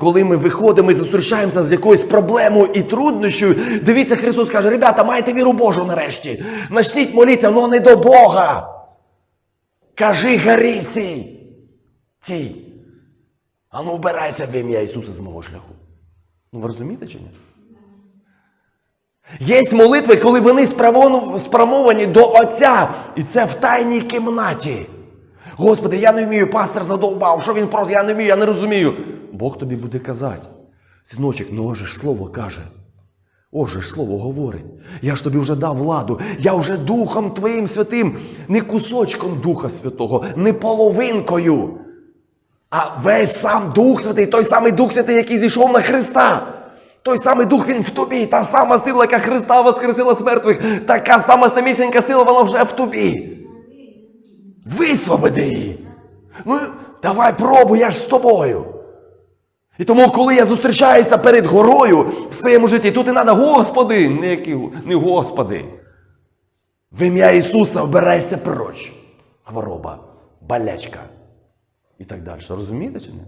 Коли ми виходимо і зустрічаємося з якоюсь проблемою і труднощою, дивіться, Христос каже, ребята, маєте віру Божу нарешті. Начніть молитися, але не до Бога. Кажи горі сій. Цій. А ну убирайся в ім'я Ісуса з мого шляху. Ну ви розумієте чи ні? Є молитви, коли вони спрямовані до Отця, і це в тайній кімнаті. Господи, я не вмію, пастор задовбав, що він просить, я не вмію, я не розумію. Бог тобі буде казати. Синочок, ну оже ж слово каже. Оже ж слово говорить. Я ж тобі вже дав владу. Я вже Духом Твоїм святим, не кусочком Духа Святого, не половинкою, а весь сам Дух Святий, той самий Дух Святий, який зійшов на Христа. Той самий Дух Він в тобі, та сама сила, яка Христа воскресила з мертвих, така сама самісінька сила, вона вже в тобі. Висвободи її. Ну, давай пробуй, я ж з тобою. І тому, коли я зустрічаюся перед горою в своєму житті, тут і треба, Господи, не, які, не Господи. В ім'я Ісуса обирайся проч. Хвороба, болячка і так далі. Розумієте чи ні?